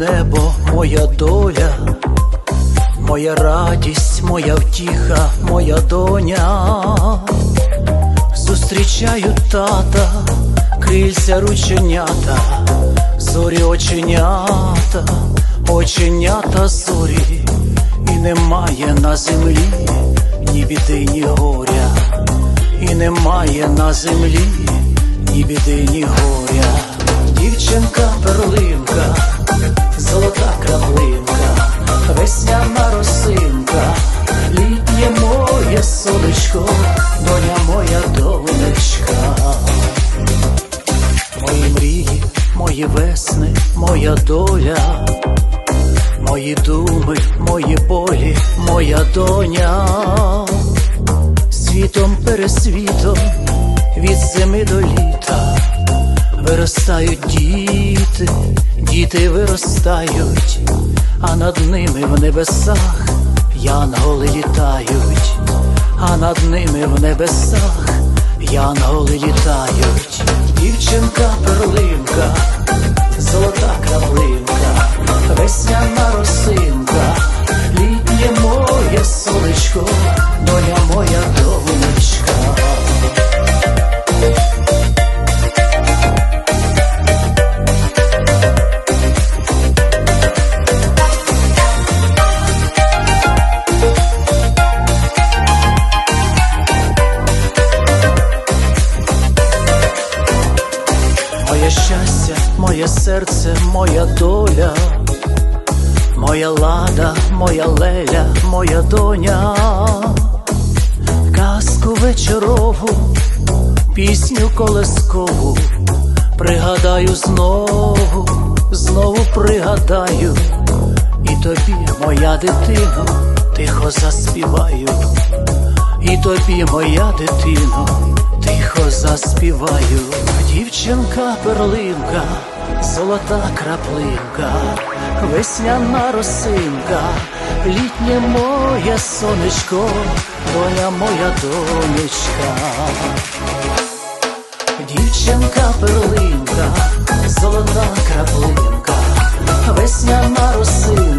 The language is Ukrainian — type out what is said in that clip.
небо, моя доля, моя радість, моя втіха, моя доня, зустрічаю тата, крильця рученята, зорі оченята, оченята зорі, і немає на землі ні біди, ні горя, і немає на землі ні біди, ні горя, дівчинка. Моє сонечко, доня моя донечка. Мої мрії, мої весни, моя доля, мої думи, мої болі, моя доня, світом пересвітом, від зими до літа. Виростають діти, діти виростають, а над ними в небесах янголи літають, а над ними в небесах янголи літають. Дівчинка перлинка, серце, моя доля, моя лада, моя леля, моя доня, казку вечорову, пісню колескову, пригадаю знову, знову пригадаю, і тобі, моя дитино, тихо заспіваю, і тобі, моя дитино, тихо заспіваю, дівчинка перлинка, золота краплинка, весняна росинка, літнє моє сонечко, доня моя донечка, дівчинка перлинка, золота краплинка, весняна росинка.